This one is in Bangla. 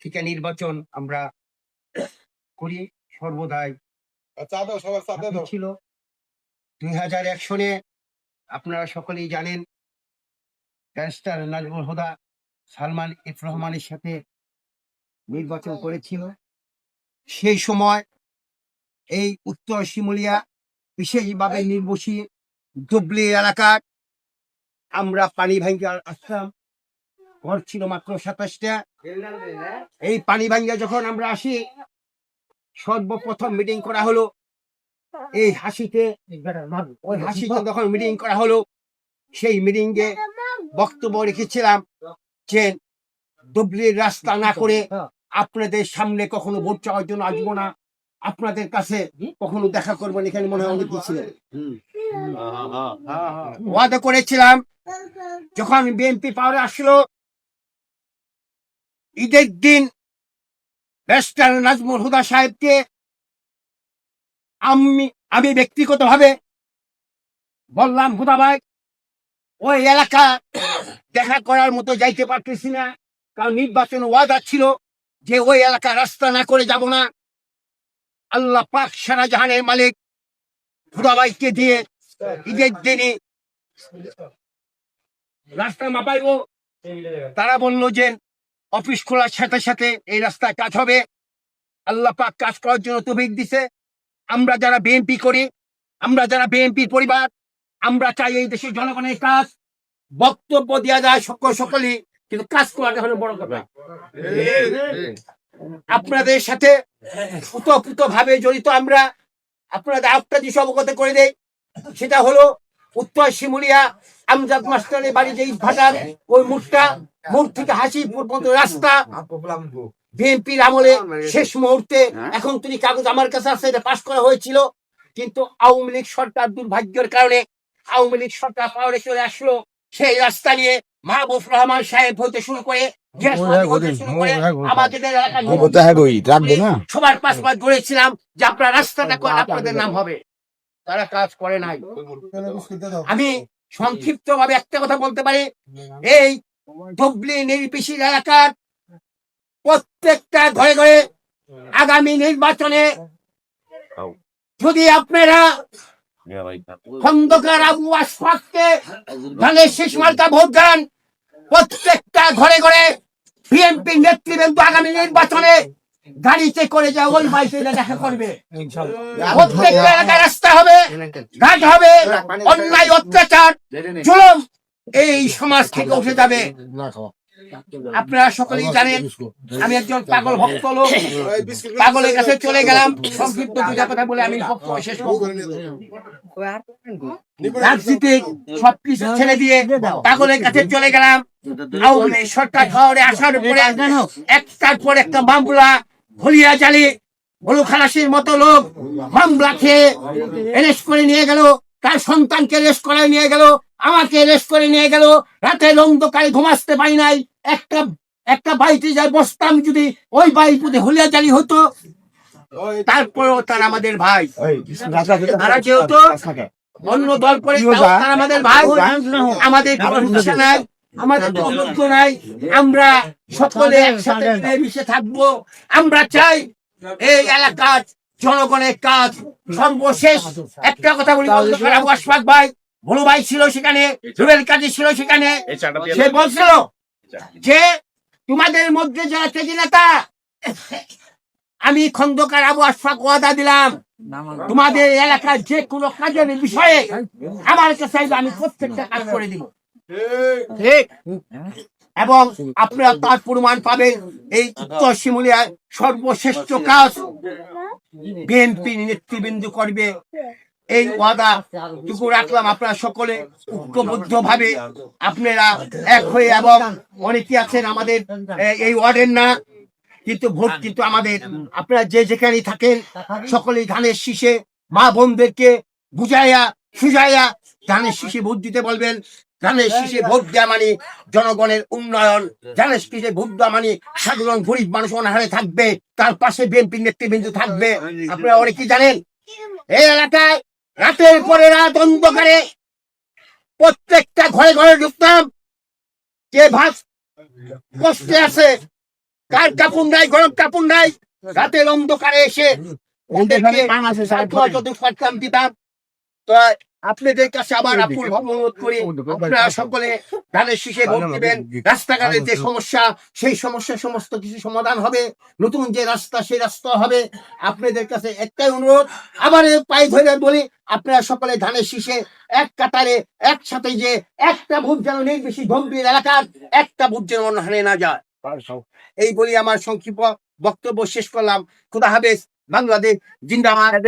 থেকে নির্বাচন আমরা করি সর্বদাই। ছিল দুই হাজার এক সনে আপনারা সকলেই জানেন ব্যারিস্টার নাজমুল হুদা সালমান ইফ রহমানের সাথে নির্বাচন করেছিল। সেই সময় এই উত্তর শিমুলিয়া বিশেষভাবে নির্বসী ডুবলি এলাকার আমরা পানি ভাঙ্গা আসলাম ঘর ছিল মাত্র সাতাশটা। এই পানি ভাঙ্গা যখন আমরা আসি সর্বপ্রথম মিটিং করা হলো। এই হাসিতে ওই হাসিতে যখন মিটিং করা হলো সেই মিটিং এ বক্তব্য রেখেছিলাম যে ডুবলির রাস্তা না করে আপনাদের সামনে কখনো ভোট চাওয়ার জন্য আসব না। আপনাদের কাছে কখনো দেখা করব না, এখানে মনে হয় অনেক ছিলেন ওয়াদা করেছিলাম যখন বিএনপি পাওয়ারে আসলো ঈদের দিন ব্যারিস্টার নাজমুল হুদা সাহেবকে আমি আমি ব্যক্তিগতভাবে বললাম, হুদা ভাই, ওই এলাকা দেখা করার মতো যাইতে পারতেছি না। কারণ নির্বাচন ওয়াদা ছিল যে ওই এলাকা রাস্তা না করে যাব না। আল্লাহ পাক সারা জাহানের মালিক হুদাবাইকে দিয়ে ঈদের দিনে রাস্তা মাপাইবো। তারা বলল যে অফিস খোলার সাথে সাথে এই রাস্তায় কাজ হবে। আল্লাহ পাক কাজ করার জন্য তৌফিক দিছে। আমরা যারা বিএনপি করি, আমরা যারা বিএনপির পরিবার, আমরা চাই এই দেশের জনগণের কাজ। বক্তব্য দেওয়া যায় সকল সকলেই, কিন্তু কাজ করাটা হলো বড় কথা। আপনাদের সাথে সুতপুত ভাবে জড়িত আমরা, আপনাদের আরেকটা দিশা অবগত করে দেই, সেটা হলো উত্তর শিমুলিয়া আমজাদ মাস্টারের বাড়ি যে ইট ভাটার ওই মুখটা মুখ থেকে হাসিপুর পর্যন্ত রাস্তা। বিএনপির আমলে শেষ মুহূর্তে এখন তিনি কাগজ আমার কাছে আছে এটা পাশ করা হয়েছিল। কিন্তু আওয়ামী লীগ সরকার দুর্ভাগ্যের কারণে আওয়ামী লীগ সরকার পাওয়ারে চলে আসলো সেই রাস্তা নিয়ে মাহবুব রহমান সাহেব হতে শুরু করে করে আমাদের এলাকার সবার পাশ পাশ ধরেছিলাম যে আপনার রাস্তাটা আপনাদের নাম হবে। তারা কাজ করে নাই। আমি সংক্ষিপ্ত ভাবে একটা কথা বলতে পারি। এই ধুবলি নির্বিশির এলাকার প্রত্যেকটা ঘরে ঘরে আগামী নির্বাচনে যদি আপনারা খন্দকার আবু আশফাককে ধানের শেষ মার্কা ভোট দেন প্রত্যেকটা ঘরে ঘরে বিএনপি নেতৃবৃন্দ আগামী নির্বাচনে গাড়িতে করে যা ওই বাইকে দেখা করবে। প্রত্যেকটা এলাকায় রাস্তা হবে ঘাট হবে অন্যায় অত্যাচার জুলুম এই সমাজ থেকে উঠে যাবে। আপনারা সকলেই জানেন আমি একজন পাগল ভক্ত লোক। পাগলের কাছে চলে গেলাম সংক্ষিপ্ত দুটা কথা বলে আমি বক্তব্য শেষ করব। রাজনীতি সবকিছু ছেড়ে দিয়ে পাগলের কাছে চলে গেলাম। সরকার শহরে আসার পরে একটার পর একটা মামলা ভলিয়া জালি বলু খালাসির মতো লোক মামলা খেয়ে এরেস্ট করে নিয়ে গেল তার সন্তানকে রেস্ট করে নিয়ে গেল আমাকে রেস্ট করে নিয়ে গেল রাতে অন্ধকারে ঘুমাতে পারি নাই একটা একটা বাড়িতে যাই বসতাম যদি ওই বাড়ি যদি হলিয়া জালি হতো। তারপরেও তার আমাদের ভাই তারা যেহেতু অন্য দল করে আমাদের ভাই আমাদের নাই আমাদের কোনো নাই আমরা সকলে একসাথে মিলেমিশে থাকব। আমরা চাই এই এলাকার জনগণের কাজ সর্বশেষ। একটা কথা বলি আশফাক ভাই বড় ভাই ছিল সেখানে রুবেল কাজী ছিল সেখানে। সে বলছিল যে তোমাদের মধ্যে যারা তেজি নেতা আমি খন্দকার আবু আশফাক ওয়াদা দিলাম। তোমাদের এলাকার যে কোনো কাজের বিষয়ে আমার কাছে আমি প্রত্যেকটা কাজ করে দিব। ঠিক। এবং আপনারা তার প্রমাণ পাবেন এই উত্তর শিমুলিয়ার সর্বশ্রেষ্ঠ কাজ। বিএনপি নেতৃবৃন্দ করবে। এই ওয়াদা টুকু রাখলাম আপনারা সকলে ঐক্যবদ্ধ ভাবে আপনারা এক হয়ে এবং অনেকে আছেন আমাদের এই ওয়ার্ডের না, কিন্তু ভোট কিন্তু আমাদের। আপনারা যে যেখানেই থাকেন, সকলেই ধানের শীষে মা বোনদেরকে বুঝাইয়া, সুজাইয়া ধানের শীষে ভোট দিতে বলবেন। ধানের শীষে ভোট দেওয়া মানে জনগণের উন্নয়ন ধানের শীষে ভোট দেওয়া মানে সাধারণ গরিব মানুষ অনাহারে থাকবে তার পাশে বিএনপি নেতৃবৃন্দ থাকবে। আপনারা অনেকে জানেন? এই এলাকায় রাতের পরে রাত অন্ধকারে প্রত্যেকটা ঘরে ঘরে ঢুকতাম কে ভাত কষ্টে আছে কার কাপড় নাই গরম কাপড় নাই রাতের অন্ধকারে এসে দিতাম। তো আপনাদের কাছে আবার আপুল অনুরোধ করি। আপনারা সকলে ধানের শীষে ভোট দিবেন। রাস্তাঘাটের যে সমস্যা সেই সমস্যা সমস্ত কিছু সমাধান হবে। নতুন যে রাস্তা সেই রাস্তা হবে। আপনাদের কাছে একটাই অনুরোধ। আবার পায়ে ধরে বলি আপনারা সকলে ধানের শীষে এক কাতারে একসাথে যে একটা ভোট যেন নেই বেশি গম্ভীর এলাকার একটা ভোট যেন হারে না যায়। এই বলি আমার সংক্ষিপ্ত বক্তব্য শেষ করলাম। খুদা হাফেজ বাংলাদেশ জিন্দাবাদ।